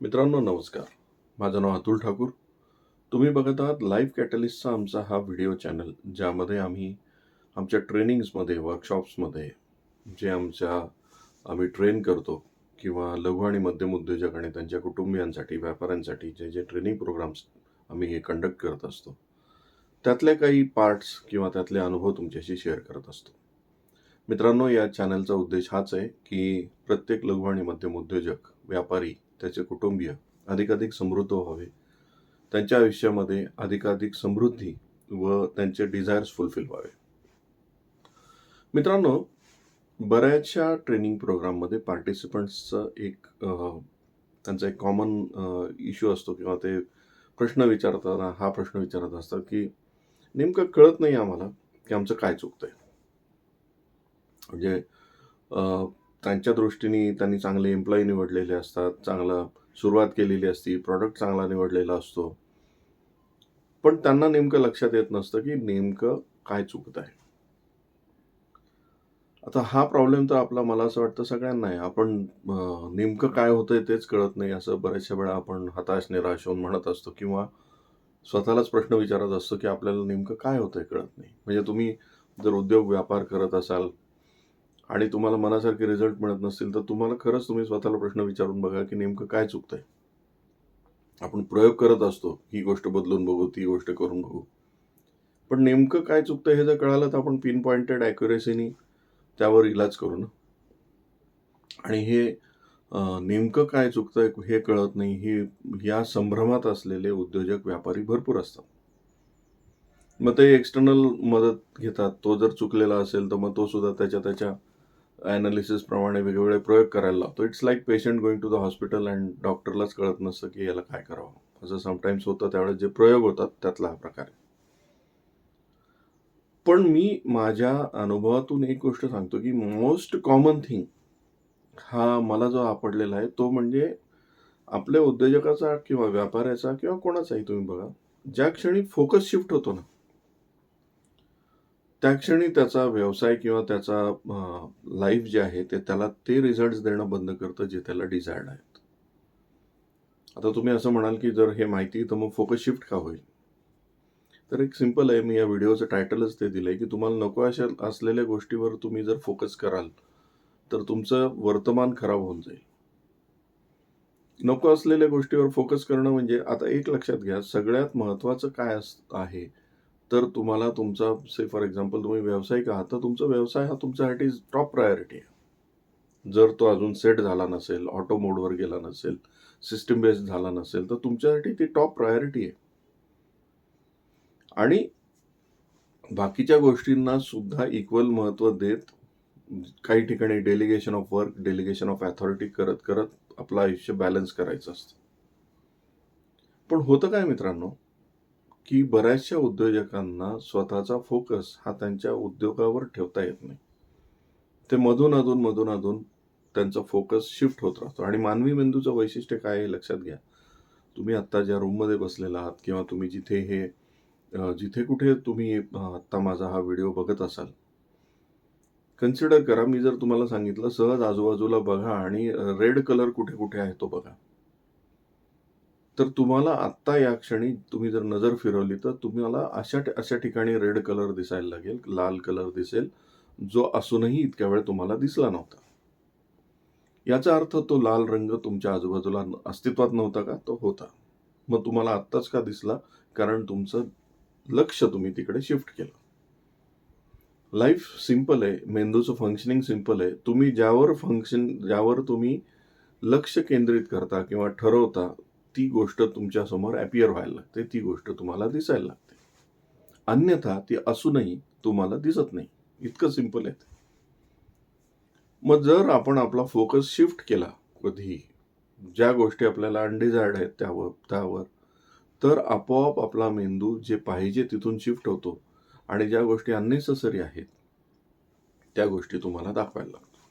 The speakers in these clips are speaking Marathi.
मित्रांनो नमस्कार. माझं नाव अतुल ठाकूर. तुम्ही बघत आहात लाईव्ह कॅटलिस्टचा आमचा हा व्हिडिओ चॅनल ज्यामध्ये आम्ही आमच्या ट्रेनिंग्समध्ये वर्कशॉप्समध्ये जे आमच्या आम्ही ट्रेन करतो किंवा लघु आणि मध्यम उद्योजक आणि त्यांच्या कुटुंबियांसाठी व्यापाऱ्यांसाठी जे जे ट्रेनिंग प्रोग्राम्स आम्ही हे कंडक्ट करत असतो त्यातले काही पार्ट्स किंवा त्यातले अनुभव तुमच्याशी शेअर करत असतो. मित्रांनो या चॅनलचा उद्देश हाच आहे की प्रत्येक लघु आणि मध्यम उद्योजक व्यापारी त्याचे कुटुंबीय अधिकाधिक समृद्ध व्हावे. त्यांच्या आयुष्यामध्ये अधिकाधिक समृद्धी व त्यांचे डिझायर्स फुलफिल व्हावे. मित्रांनो बऱ्याचशा ट्रेनिंग प्रोग्राममध्ये पार्टिसिपंट्सचं एक त्यांचा एक कॉमन इश्यू असतो किंवा ते प्रश्न विचारताना हा प्रश्न विचारत असतात की नेमकं कळत नाही आम्हाला की आमचं काय चुकतं आहे म्हणजे त्यांच्या दृष्टीने त्यांनी चांगले एम्प्लॉई निवडलेले असतात चांगला सुरुवात केलेली असती प्रॉडक्ट चांगला निवडलेला असतो. पण त्यांना नेमकं लक्षात येत नसतं की नेमकं काय चुकत आहे. आता हा प्रॉब्लेम तर आपला मला असं वाटतं सगळ्यांना आहे. आपण नेमकं काय होतंय तेच कळत नाही असं बऱ्याचशा वेळा आपण हताश निराश होऊन म्हणत असतो किंवा स्वतःलाच प्रश्न विचारत असतो की आपल्याला नेमकं काय होतंय कळत नाही. म्हणजे तुम्ही जर उद्योग व्यापार करत असाल आणि तुम्हाला मनासारखे रिझल्ट मिळत नसतील तर तुम्हाला खरंच तुम्ही स्वतःला प्रश्न विचारून बघा की नेमकं काय चुकतंय. आपण प्रयोग करत असतो ही गोष्ट बदलून बघू ती गोष्ट करून बघू. पण नेमकं काय चुकतंय हे जर कळालं तर आपण पिन पॉइंटेड ॲक्युरेसीनी त्यावर इलाज करू ना. आणि हे नेमकं काय चुकतंय हे कळत नाही हे या संभ्रमात असलेले उद्योजक व्यापारी भरपूर असतात. मग ते एक्सटर्नल मदत घेतात तो जर चुकलेला असेल तर मग तो सुद्धा त्याच्या त्याच्या ॲनालिसिस प्रमाणे वेगवेगळे प्रयोग करायला लावतो. It's like patient going to the hospital and डॉक्टरलाच कळत नसतं की याला काय करावं. असं समटाईम्स होतं त्यावेळेस जे प्रयोग होतात त्यातला हा प्रकार आहे. पण मी माझ्या अनुभवातून एक गोष्ट सांगतो की मोस्ट कॉमन थिंग हा मला जो आपडलेला आहे तो म्हणजे आपल्या उद्योजकाचा किंवा व्यापाऱ्याचा किंवा कोणाचाही तुम्ही बघा ज्या क्षणी फोकस शिफ्ट होतो ना त्या क्षणी त्याचा व्यवसाय किंवा त्याचा लाईफ जे आहे ते त्याला ते रिझल्ट देणं बंद करतं जे त्याला डिझायर्ड आहेत. आता तुम्ही असं म्हणाल की जर हे माहिती तर मग फोकस शिफ्ट का होईल? तर एक सिंपल आहे मी या व्हिडिओचं टायटलच ते दिलंय की तुम्हाला नको अशा असलेल्या गोष्टीवर तुम्ही जर फोकस कराल तर तुमचं वर्तमान खराब होऊन जाईल. नको असलेल्या गोष्टीवर फोकस करणं म्हणजे आता एक लक्षात घ्या सगळ्यात महत्त्वाचं काय आहे तर तुम्हाला तुमचा से फॉर एक्झाम्पल तुम्ही व्यावसायिक आहात तर तुमचा व्यवसाय हा तुमच्यासाठी टॉप प्रायोरिटी आहे. जर तो अजून सेट झाला नसेल ऑटो मोडवर गेला नसेल सिस्टीम बेस्ड झाला नसेल तर तुमच्यासाठी ती टॉप प्रायोरिटी आहे. आणि बाकीच्या गोष्टींना सुद्धा इक्वल महत्त्व देत काही ठिकाणी delegation of work delegation of authority करत करत आपलं आयुष्य बॅलन्स करायचं असतं. पण होतं काय मित्रांनो? की बऱ्याचशा उद्योजकांना स्वतःचा फोकस हा त्यांच्या उद्योगावर ठेवता येत नाही. ते मधून अधून मधून अधून त्यांचा फोकस शिफ्ट होत राहतो. आणि मानवी मेंदूचं वैशिष्ट्य काय आहे हे लक्षात घ्या. तुम्ही आत्ता ज्या रूममध्ये बसलेला आहात किंवा तुम्ही जिथे हे जिथे कुठे तुम्ही आत्ता माझा हा व्हिडिओ बघत असाल कन्सिडर करा. मी जर तुम्हाला सांगितलं सहज आजूबाजूला बघा आणि रेड कलर कुठे कुठे आहे तो बघा. तर तुम्हाला आत्ता या क्षणी तुम्ही जर नजर फिरवली तर तुम्हाला अशा अशा ठिकाणी रेड कलर दिसायला लागेल लाल कलर दिसेल जो असूनही इतक्या वेळ तुम्हाला दिसला नव्हता. याचा अर्थ तो लाल रंग तुमच्या आजूबाजूला अस्तित्वात नव्हता का? तो होता. मग तुम्हाला आत्ताच का दिसला? कारण तुमचं लक्ष तुम्ही तिकडे शिफ्ट केलं. लाईफ सिंपल आहे मेंदूचं फंक्शनिंग सिंपल आहे. तुम्ही ज्यावर फंक्शन ज्यावर तुम्ही लक्ष केंद्रित करता किंवा ठरवता ती गोष्ट तुमच्यासमोर अपियर व्हायला लागते ती गोष्ट तुम्हाला दिसायला लागते. अन्यथा ती असूनही तुम्हाला दिसत नाही. इतकं सिंपल आहे ते. मग जर आपण आपला फोकस शिफ्ट केला कधी ज्या गोष्टी आपल्याला अनडिझायर्ड आहेत त्यावर त्यावर तर आपोआप आपला मेंदू जे पाहिजे तिथून शिफ्ट होतो आणि ज्या गोष्टी अननेसेसरी आहेत त्या गोष्टी तुम्हाला दाखवायला लागतो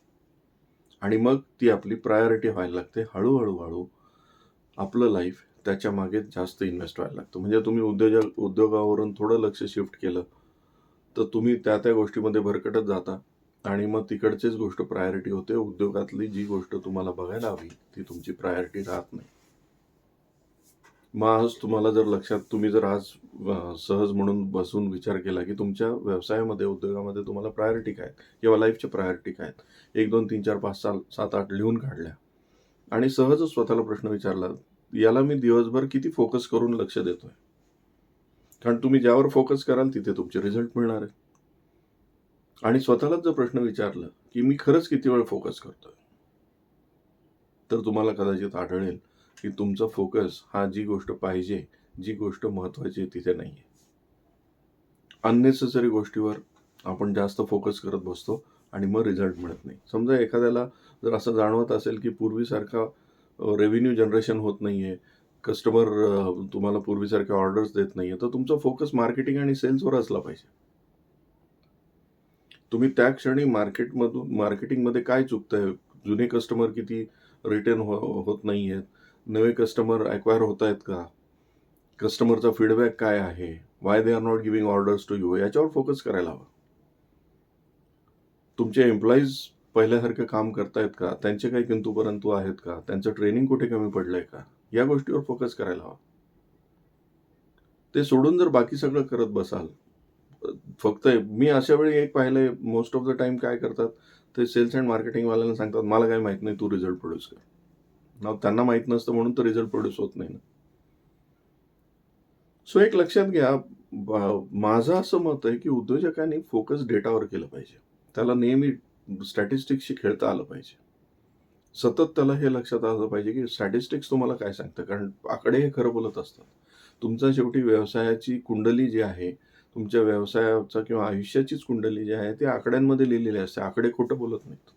आणि मग ती आपली प्रायोरिटी व्हायला लागते हळूहळू हळू आपलं लाईफ त्याच्यामागे जास्त इन्व्हेस्ट व्हायला लागतं. म्हणजे तुम्ही उद्योजक उद्योगावरून थोडं लक्ष शिफ्ट केलं तर तुम्ही त्या त्या गोष्टीमध्ये भरकटत जाता आणि मग तिकडचीच गोष्ट प्रायोरिटी होते. उद्योगातली जी गोष्ट तुम्हाला बघायला हवी ती तुमची प्रायोरिटी राहत नाही. मग आज तुम्हाला जर लक्षात तुम्ही जर आज सहज म्हणून बसून विचार केला की तुमच्या व्यवसायामध्ये उद्योगामध्ये तुम्हाला प्रायोरिटी काय किंवा लाईफच्या प्रायोरिटी काय आहेत? एक दोन तीन चार पाच साल सात आठ लिहून काढल्या. आणि सहजच स्वतःला प्रश्न विचारला याला मी दिवसभर किती फोकस करून लक्ष देतोय? कारण तुम्ही ज्यावर फोकस कराल तिथे तुमचे रिझल्ट मिळणार आहेत आणि स्वतःलाच जर प्रश्न विचारला की मी खरंच किती वेळ फोकस करतोय? तर तुम्हाला कदाचित आढळेल की तुमचा फोकस हा जी गोष्ट पाहिजे जी गोष्ट महत्वाची आहे तिथे नाही आहे अननेसेसरी गोष्टीवर आपण जास्त फोकस करत बसतो आणि मग रिझल्ट मिळत नाही. समजा एखाद्याला जर असं जाणवत असेल की पूर्वीसारखा रेव्हेन्यू जनरेशन होत नाही आहे कस्टमर तुम्हाला पूर्वीसारख्या ऑर्डर्स देत नाही आहे तर तुमचा फोकस मार्केटिंग आणि सेल्सवर असला पाहिजे. तुम्ही त्या क्षणी मार्केटमधून मार्केटिंगमध्ये काय चुकतंय? जुने कस्टमर किती रिटर्न हो होत नाही आहेत नवे कस्टमर अक्वायर होत आहेत का कस्टमरचा फीडबॅक काय आहे? Why they are not giving orders to you याच्यावर फोकस करायला हवा. तुमचे एम्प्लॉईज पहिल्यासारखं काम करतायत का? त्यांचे काही किंतू परंतु आहेत का? त्यांचं ट्रेनिंग कुठे कमी पडलंय का? या गोष्टीवर फोकस करायला हवा. ते सोडून जर बाकी सगळं करत बसाल फक्त मी अशा वेळी एक पाहिलंय मोस्ट ऑफ द टाइम काय करतात? ते सेल्स अँड मार्केटिंगवाल्यांना सांगतात मला काय माहीत नाही तू रिझल्ट प्रोड्यूस कर. ना त्यांना माहीत नसतं म्हणून तर रिझल्ट प्रोड्यूस होत नाही ना. सो एक लक्षात घ्या माझं असं मत आहे की उद्योजकांनी फोकस डेटावर केलं पाहिजे. त्याला नेहमी स्टॅटिस्टिक्सशी खेळता आलं पाहिजे. सतत त्याला हे लक्षात आलं पाहिजे की स्टॅटिस्टिक्स तुम्हाला काय सांगतं? कारण आकडे हे खरं बोलत असतात. तुमचा शेवटी व्यवसायाची कुंडली जी आहे तुमच्या व्यवसायाचा किंवा आयुष्याचीच कुंडली जी आहे ती आकड्यांमध्ये लिहिलेली असते. आकडे खोटं बोलत नाहीत.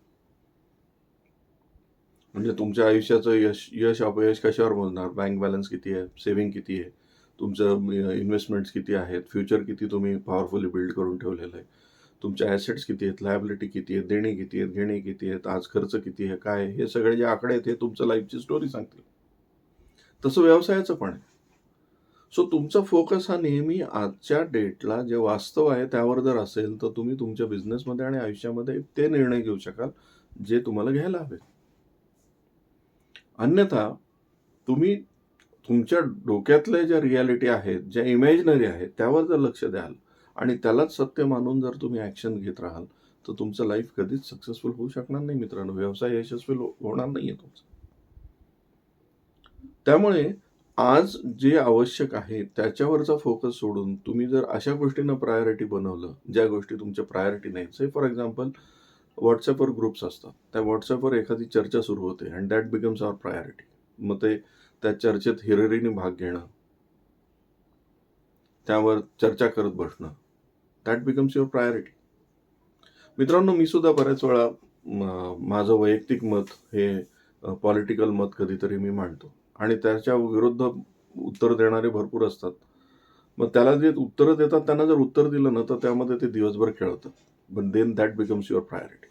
म्हणजे तुमच्या आयुष्याचं यश यश अपयश कशावर मोजणार? बँक बॅलन्स किती आहे? सेव्हिंग किती आहे? तुमचं इन्व्हेस्टमेंट्स किती आहेत? फ्युचर किती तुम्ही पॉवरफुली बिल्ड करून ठेवलेलं आहे? तुमच्या ॲसेट्स किती आहेत लायबिलिटी किती आहेत देणी किती आहेत घेणे किती आहेत आज खर्च किती आहे काय हे सगळे जे आकडे आहेत हे तुमचं लाईफची स्टोरी सांगतील. तसं व्यवसायाचं पण आहे. सो तुमचा फोकस हा नेहमी आजच्या डेटला जे वास्तव आहे त्यावर जर असेल तर तुम्ही तुमच्या बिझनेसमध्ये आणि आयुष्यामध्ये ते निर्णय घेऊ शकाल जे तुम्हाला घ्यायला हवे. अन्यथा तुम्ही तुमच्या डोक्यातल्या ज्या रियालिटी आहेत ज्या इमॅजिनरी आहेत त्यावर जर लक्ष द्याल आणि त्यालाच सत्य मानून जर तुम्ही ॲक्शन घेत राहाल तर तुमचं लाईफ कधीच सक्सेसफुल होऊ शकणार नाही मित्रांनो. व्यवसाय यशस्वी हो- होणार नाही आहे तुमचा. त्यामुळे आज जे आवश्यक आहे त्याच्यावरचा फोकस सोडून तुम्ही जर अशा गोष्टींना प्रायोरिटी बनवलं ज्या गोष्टी तुमच्या प्रायोरिटी नाहीत. से फॉर एक्झाम्पल व्हॉट्सअपवर ग्रुप्स असतात. त्या व्हॉट्सअपवर एखादी चर्चा सुरू होते and that becomes our priority मग ते त्या चर्चेत हिररीने भाग घेणं त्यावर चर्चा करत बसणं. दॅट बिकम्स युअर प्रायोरिटी मित्रांनो मी सुद्धा बऱ्याच वेळा माझं वैयक्तिक मत हे पॉलिटिकल मत कधीतरी मी मांडतो. आणि त्याच्या विरुद्ध उत्तर देणारे भरपूर असतात. मग त्याला जे उत्तरं देतात त्यांना जर उत्तर दिलं ना तर त्यामध्ये ते दिवसभर खेळतात. पण then that becomes your priority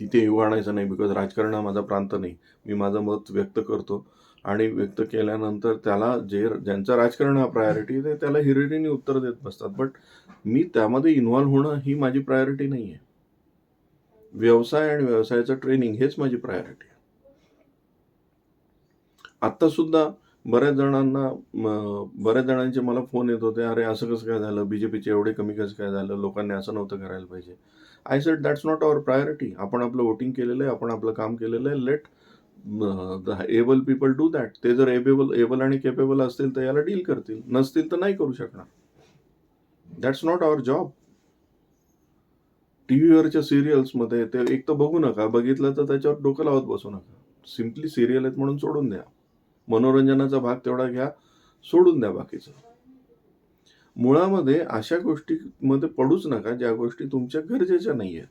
तिथे येऊ आणायचं नाही बिकॉज राजकारण हा माझा प्रांत नाही. मी माझं मत व्यक्त करतो. आणि व्यक्त केल्यानंतर त्याला जे ज्यांचं राजकारण हा प्रायोरिटी ते त्याला हिरिरीने उत्तर देत बसतात. बट मी त्यामध्ये इन्व्हॉल्व्ह होणं ही माझी प्रायोरिटी नाही आहे व्यवसाय आणि व्यवसायाचं ट्रेनिंग हेच माझी प्रायोरिटी आहे. आत्ता सुद्धा बऱ्याच जणांना बऱ्याच जणांचे मला फोन येत होते अरे असं कसं काय झालं? बी जे पीचे एवढे कमी कसं काय झालं? लोकांनी असं नव्हतं करायला पाहिजे. I said that's not our priority आपण आपलं वोटिंग केलेलं आहे आपण आपलं काम केलेलं आहे. Let able people do that ते जर एबेबल एबल आणि केपेबल असतील तर याला डील करतील. नसतील तर नाही करू शकणार. दॅट्स नॉट आवर जॉब टी व्हीवरच्या सिरियल्समध्ये ते एक तर बघू नका. बघितलं तर त्याच्यावर डोकं लावत बसू नका. सिम्पली सिरियल आहेत म्हणून सोडून द्या. मनोरंजनाचा भाग तेवढा घ्या सोडून द्या बाकीचं. मुळामध्ये अशा गोष्टीमध्ये पडूच नका ज्या गोष्टी तुमच्या गरजेच्या नाही आहेत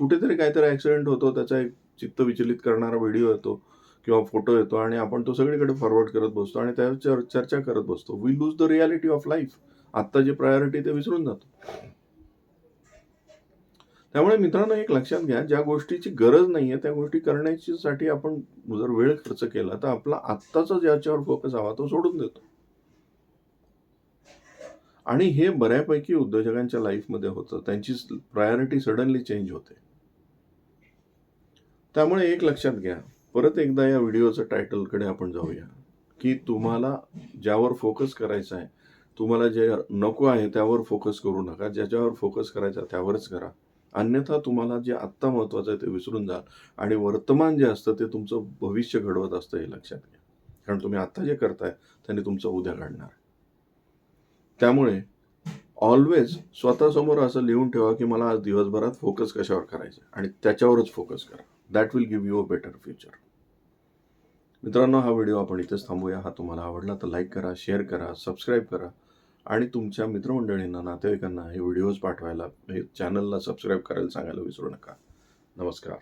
कुठेतरी काहीतरी ॲक्सिडेंट होतो त्याचा एक चित्त विचलित करणारा व्हिडिओ येतो किंवा फोटो येतो आणि आपण तो सगळीकडे फॉरवर्ड करत बसतो आणि त्यावर चर- चर्चा करत बसतो. We lose the reality of life आत्ता जे प्रायोरिटी ते विसरून जातो. त्यामुळे मित्रांनो एक लक्षात घ्या ज्या गोष्टीची गरज नाहीये त्या गोष्टी करण्याची साठी आपण जर वेळ खर्च केला तर आपला आत्ताचा ज्याच्यावर फोकस हवा तो सोडून देतो. आणि हे बऱ्यापैकी उद्योजकांच्या लाईफमध्ये होतं. त्यांची प्रायोरिटी सडनली चेंज होते. त्यामुळे एक लक्षात घ्या. परत एकदा या व्हिडिओचं टायटलकडे आपण जाऊया. की तुम्हाला ज्यावर फोकस करायचा आहे तुम्हाला जे नको आहे त्यावर फोकस करू नका. ज्याच्यावर फोकस करायचा त्यावरच करा. अन्यथा तुम्हाला जे आत्ता महत्त्वाचं आहे ते विसरून जाल आणि वर्तमान जे असतं ते तुमचं भविष्य घडवत असतं हे लक्षात घ्या. कारण तुम्ही आत्ता जे करताय त्याने तुमचं उद्या घडणार. त्यामुळे ऑलवेज स्वतःसमोर असं लिहून ठेवा की मला आज दिवसभरात फोकस कशावर करायचं आणि त्याच्यावरच फोकस करा. That will give you a better future मित्रांनो हा व्हिडिओ आपण इथेच थांबूया. हा तुम्हाला आवडला तर लाईक करा शेअर करा सबस्क्राईब करा. आणि तुमच्या मित्रमंडळींना नातेवाईकांना हे व्हिडिओज पाठवायला हे चॅनलला सबस्क्राईब करायला सांगायला विसरू नका. नमस्कार.